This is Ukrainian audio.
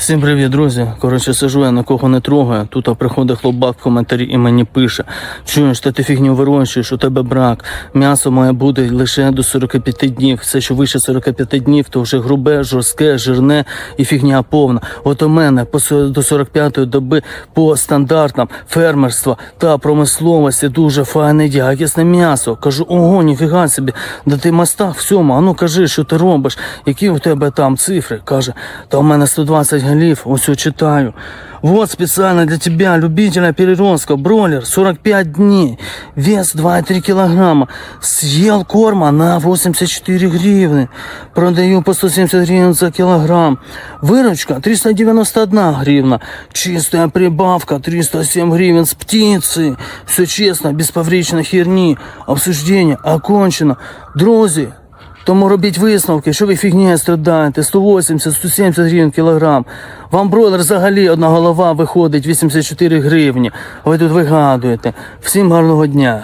Всім привіт, друзі. Коротше, сижу, я на кого не трогаю. Тут приходить хлопак в коментарі і мені пише: чуєш, та ти фігню вирощуєш, у тебе брак. М'ясо має бути лише до 45 днів. Все, що вище 45 днів, то вже грубе, жорстке, жирне і фігня повна. От у мене до 45-ї доби по стандартам фермерства та промисловості дуже файне якісне м'ясо. Кажу, ого, ніфіга собі, да ти мастак всьому, а ну кажи, що ти робиш, які у тебе там цифри? Каже, та у мене 120 голів, ось я читаю. Вот специально для тебя, любителя переростка, бройлер, 45 дней, вес 2,3 килограмма, съел корма на 84 гривны, продаю по 170 гривен за килограмм, выручка 391 гривна, чистая прибавка 307 гривен с птицы, все честно, без фабричной херни, обсуждение окончено. Друзі, тому робіть висновки, що ви фігня страдаєте, 180-170 гривень кілограм. Вам бройлер взагалі одна голова виходить 84 гривні. Ви тут вигадуєте. Всім гарного дня.